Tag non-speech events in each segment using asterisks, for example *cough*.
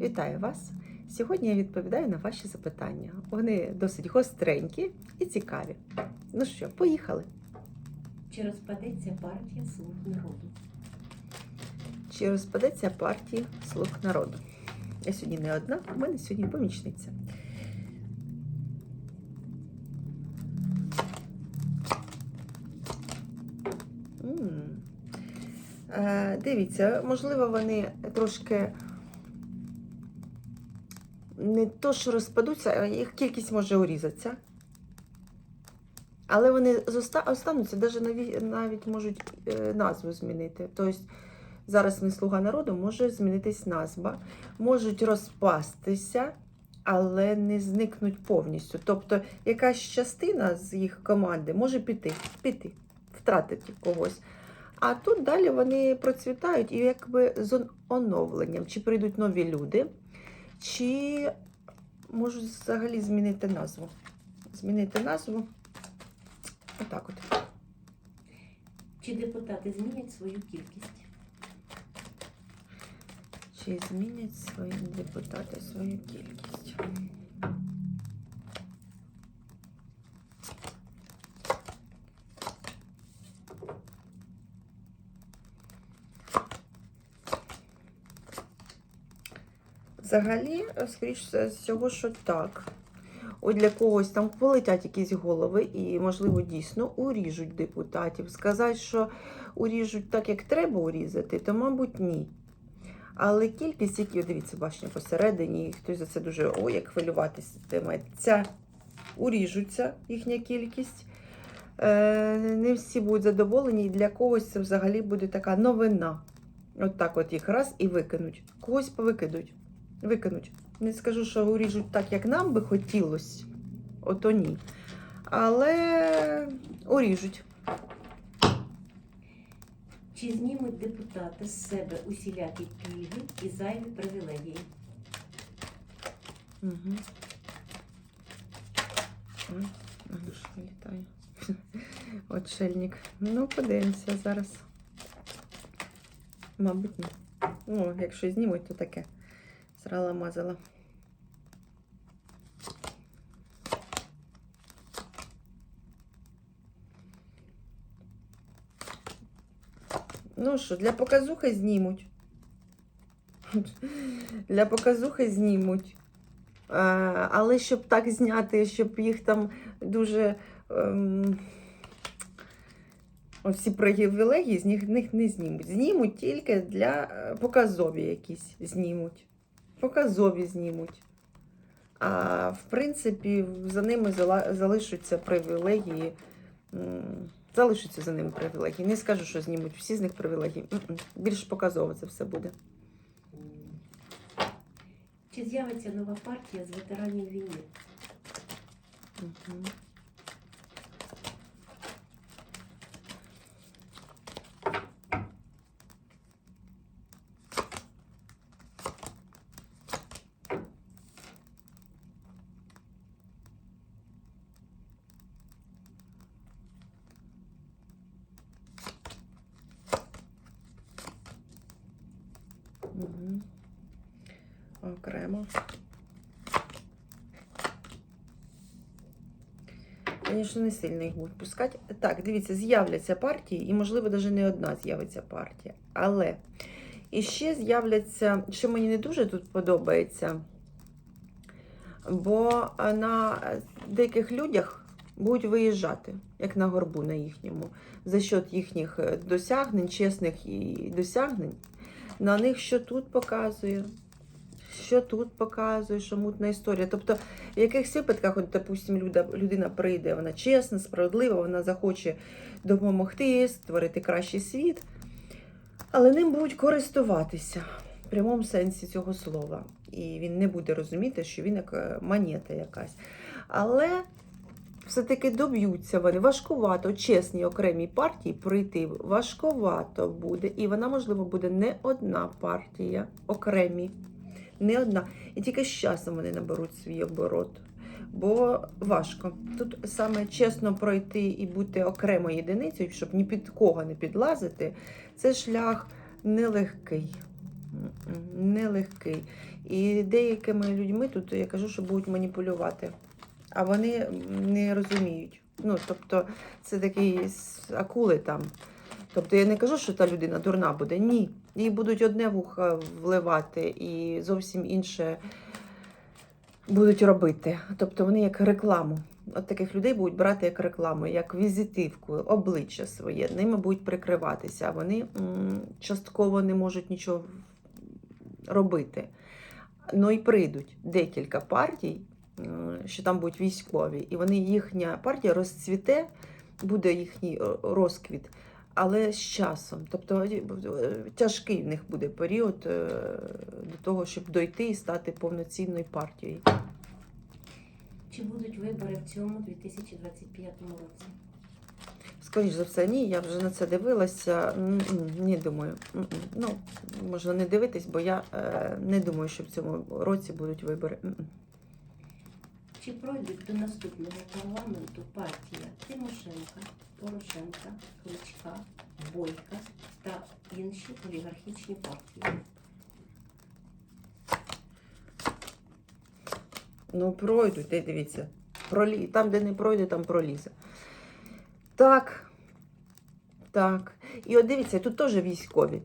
Вітаю вас! Сьогодні я відповідаю на ваші запитання. Вони досить гостренькі і цікаві. Ну що, поїхали. Чи розпадеться партія слуг народу? Чи розпадеться партія слуг народу? Я сьогодні не одна, у мене сьогодні помічниця. Е, Дивіться, можливо, вони трошки не то, що розпадуться, їх кількість може урізатися. Але вони остануться, навіть навіть, навіть можуть е, назву змінити. Тобто зараз не слуга народу, може змінитись назва, можуть розпастися, але не зникнуть повністю. Тобто якась частина з їх команди може піти, піти, втратити когось. А тут далі вони процвітають і якби з оновленням, чи прийдуть нові люди, чи можуть взагалі змінити назву. Змінити назву. Отак от. Чи депутати змінять свою кількість? Чи змінять свої депутати свою кількість? Взагалі, скоріш за всього, що так. Ой, для когось там полетять якісь голови і, можливо, дійсно уріжуть депутатів. Сказати, що уріжуть так, як треба урізати, то, мабуть, ні. Але кількість, які, дивіться, башня посередині, і хтось за це дуже ой, як хвилюватися. Ця уріжуться їхня кількість. Е, не всі будуть задоволені, і для когось це взагалі буде така новина. От так от їх раз і викинуть. Когось повикидуть. Викинуть. Не скажу, що уріжуть так, як нам би хотілося. Ото ні. Але уріжуть. Чи знімуть депутати з себе усілякі пільги і зайві привілегії? Угу. Літає. *laughs* Отшельник. Ну, подивимося зараз. Мабуть, ні. Ну, якщо знімуть, то таке. Срала мазала. Ну що, для показухи знімуть. Для показухи знімуть. Але щоб так зняти, щоб їх там дуже ем, оці привілегії з них, них не знімуть. Знімуть тільки для е, показові якісь знімуть. Показові знімуть. А в принципі, за ними залишаться привілегії. Залишаться за ними привілегії. Не скажу, що знімуть всі з них привілегії. Більш показово це все буде. Чи з'явиться нова партія з ветеранів війни? Мгм. Окремо. Звісно, не сильно їх будуть пускати. Так, дивіться, з'являться партії, і, можливо, навіть не одна з'явиться партія. Але і ще з'являться, що мені не дуже тут подобається, бо на деяких людях будуть виїжджати, як на горбу на їхньому, за счет їхніх е, досягнень, чесних і досягнень. На них що тут показує, що тут показує, що мутна історія. Тобто, в якихось випадках, от, допустим, людина прийде, вона чесна, справедлива, вона захоче допомогти, створити кращий світ, але ним будуть користуватися в прямому сенсі цього слова. І він не буде розуміти, що він як е, монета якась. Але все-таки доб'ються вони. Важкувато, чесній окремій партії прийти важкувато буде. І вона, можливо, буде не одна партія окремі. Не одна. І тільки з часом вони наберуть свій оборот. Бо важко. Тут саме чесно пройти і бути окремою єдиницею, щоб ні під кого не підлазити, це шлях нелегкий. Нелегкий. І деякими людьми тут я кажу, що будуть маніпулювати. А вони не розуміють. Ну, тобто, це такі акули там. Тобто я не кажу, що та людина дурна буде. Ні. Їй будуть одне вухо вливати і зовсім інше будуть робити. Тобто вони як рекламу. От таких людей будуть брати як рекламу, як візитивку, обличчя своє. Ними будуть прикриватися. а Вони частково не можуть нічого робити. Ну і прийдуть декілька партій, що там будуть військові, і вони їхня партія розцвіте, буде їхній е, розквіт, але з часом. Тобто е, тяжкий в них буде період е, до того, щоб дойти і стати повноцінною партією. Чи будуть вибори в цьому 2025 році? Скоріш за все, ні, я вже на це дивилася. Не думаю. Ну, можна не дивитись, бо я е, не думаю, що в цьому році будуть вибори. Чи пройдуть до наступного парламенту партія Тимошенка, Порошенка, Кличка, Бойка та інші олігархічні партії? Ну, пройдуть, де дивіться. Пролі... Там, де не пройде, там пролізе. Так. Так. І от дивіться, тут теж військові.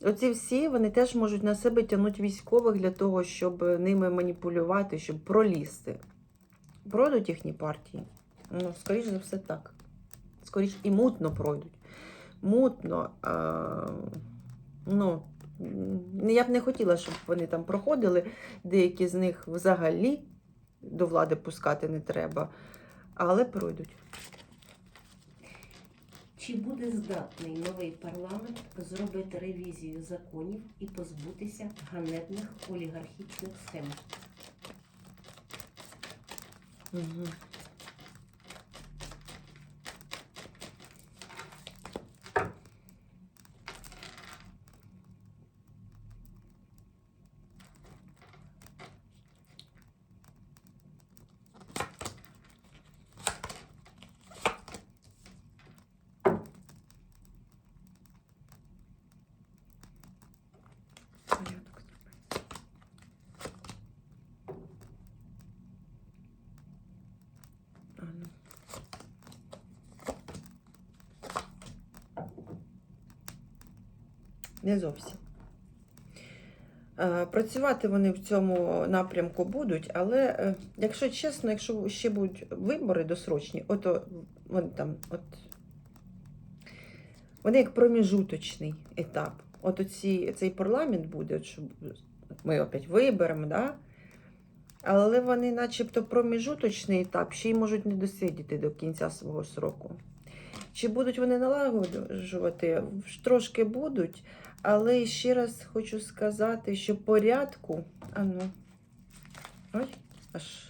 Оці всі вони теж можуть на себе тягнути військових для того, щоб ними маніпулювати, щоб пролізти. Пройдуть їхні партії? Ну, скоріш за все, так. Скоріш і мутно пройдуть. Мутно. А, ну, я б не хотіла, щоб вони там проходили. Деякі з них взагалі до влади пускати не треба, але пройдуть. Чи буде здатний новий парламент зробити ревізію законів і позбутися ганебних олігархічних схем? Угу. Порядок зробити. А, ну. Не зовсім. Е, Працювати вони в цьому напрямку будуть, але, е, якщо чесно, якщо ще будуть вибори досрочні, ото вони там, от, вони як проміжуточний етап. От оці, цей парламент буде, от, щоб ми опять виберемо, да? але вони начебто проміжуточний етап, ще й можуть не досидіти до кінця свого сроку. Чи будуть вони налагоджувати? Трошки будуть, але ще раз хочу сказати, що порядку. А ну. Ой, аж.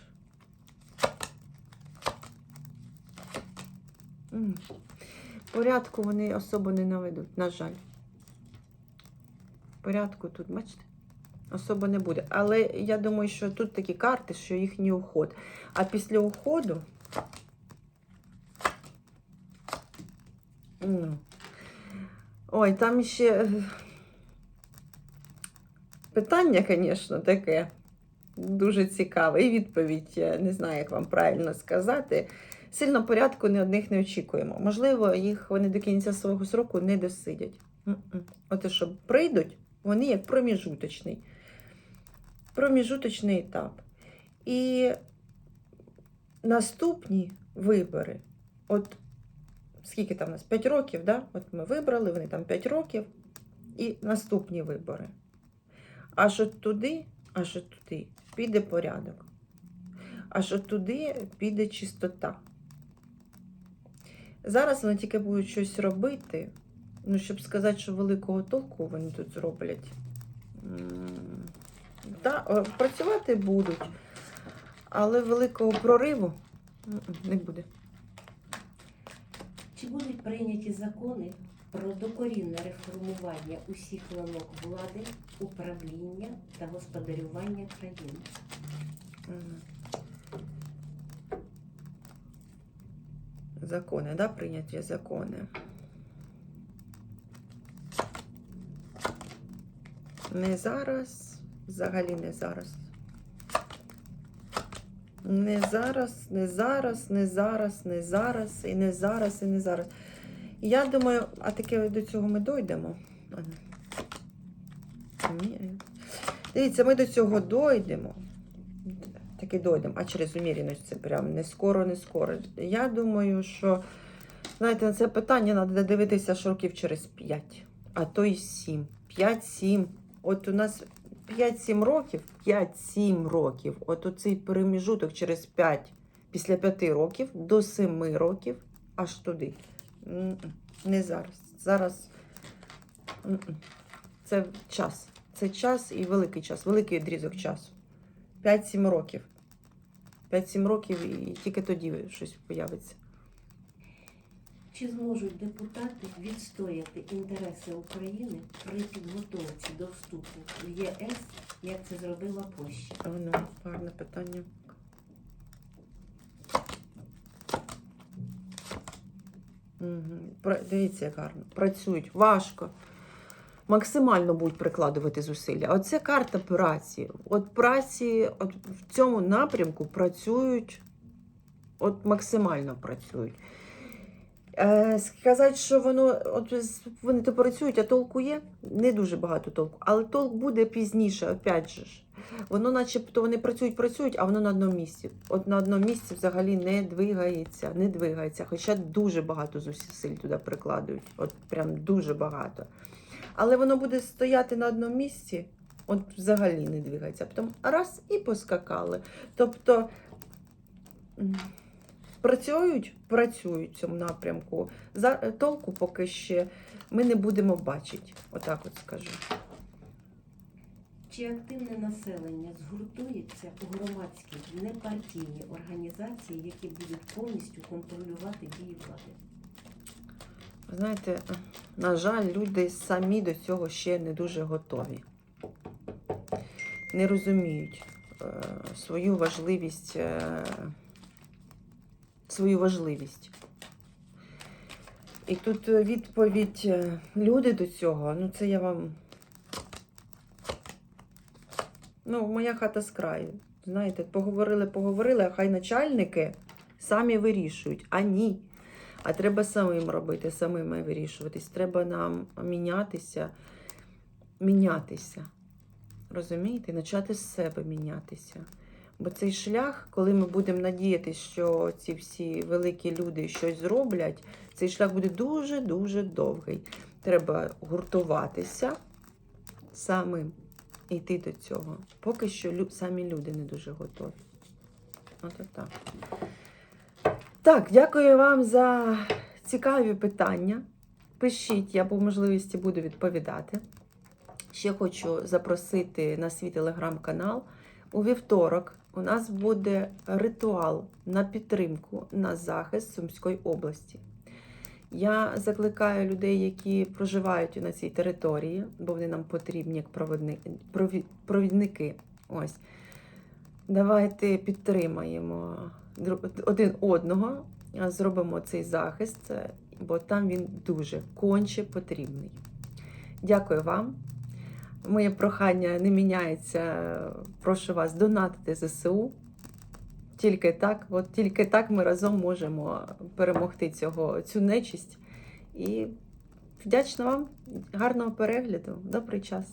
Порядку вони особо не наведуть, на жаль. Порядку тут, бачите, особо не буде. Але я думаю, що тут такі карти, що їхній уход. А після уходу. Ну, Ой, там ще е, питання, звісно, таке дуже цікаве. І відповідь, я не знаю, як вам правильно сказати. Сильно порядку ні одних не очікуємо. Можливо, їх вони до кінця свого сроку не досидять. От і що прийдуть, вони як проміжуточний. Проміжуточний етап. І наступні вибори, от скільки там у нас? 5 років, да? От ми вибрали, вони там 5 років, і наступні вибори. Аж от туди, аж от туди піде порядок. Аж от туди піде чистота. Зараз вони тільки будуть щось робити, ну, щоб сказати, що великого толку вони тут зроблять. Та, працювати будуть, але великого прориву не буде. Чи будуть прийняті закони про докорінне реформування усіх ланок влади, управління та господарювання країни? Закони, да, прийняті закони. Не зараз, взагалі не зараз. Не зараз, не зараз, не зараз, не зараз, і не зараз, і не зараз. Я думаю, а таке до цього ми дойдемо. Дивіться, ми до цього дойдемо. Таки дойдемо, а через уміряність це прям не скоро, не скоро. Я думаю, що, знаєте, на це питання треба дивитися аж років через 5, а то й 7. 5-7. От у нас 5-7 років, 5-7 років, от оцей переміжуток через 5, після 5 років до 7 років, аж туди. Не зараз. Зараз це час. Це час і великий час, великий відрізок часу. 5-7 років. 5-7 років і тільки тоді щось появиться. Чи зможуть депутати відстояти інтереси України при підготовці до вступу в ЄС, як це зробила Польща? Воно гарне питання. Угу. Дивіться, як гарно. Працюють важко. Максимально будуть прикладувати зусилля. Оце карта праці. От праці от в цьому напрямку працюють, от максимально працюють. Е, сказати, що воно от вони то працюють, а толку є, не дуже багато толку. Але толк буде пізніше, опять же ж. Воно начебто вони працюють, працюють, а воно на одному місці. От на одному місці взагалі не двигається, не двигається. Хоча дуже багато зусиль туди прикладують. От прям дуже багато. Але воно буде стояти на одному місці, от взагалі не двигається. Потім раз і поскакали. Тобто працюють, працюють в цьому напрямку. За толку поки ще ми не будемо бачити. Отак от скажу. Чи активне населення згуртується у громадські непартійні організації, які будуть повністю контролювати дії влади? Знаєте, на жаль, люди самі до цього ще не дуже готові. Не розуміють е, свою важливість, е, свою важливість. І тут е, відповідь е, люди до цього, ну це я вам. Ну, моя хата з краю. Знаєте, поговорили, поговорили, а хай начальники самі вирішують. А ні. А треба самим робити, самим вирішуватись. Треба нам мінятися, мінятися. Розумієте? Почати з себе мінятися. Бо цей шлях, коли ми будемо надіятися, що ці всі великі люди щось зроблять, цей шлях буде дуже-дуже довгий. Треба гуртуватися самим і йти до цього. Поки що лю- самі люди не дуже готові. От так. Так, дякую вам за цікаві питання. Пишіть, я по можливості буду відповідати. Ще хочу запросити на свій телеграм-канал. У вівторок у нас буде ритуал на підтримку на захист Сумської області. Я закликаю людей, які проживають на цій території, бо вони нам потрібні як провідники. Ось. Давайте підтримаємо один одного, зробимо цей захист, бо там він дуже конче потрібний. Дякую вам. Моє прохання не міняється. Прошу вас донатити ЗСУ. Тільки так, от тільки так ми разом можемо перемогти цього, цю нечисть. І вдячна вам, гарного перегляду, добрий час.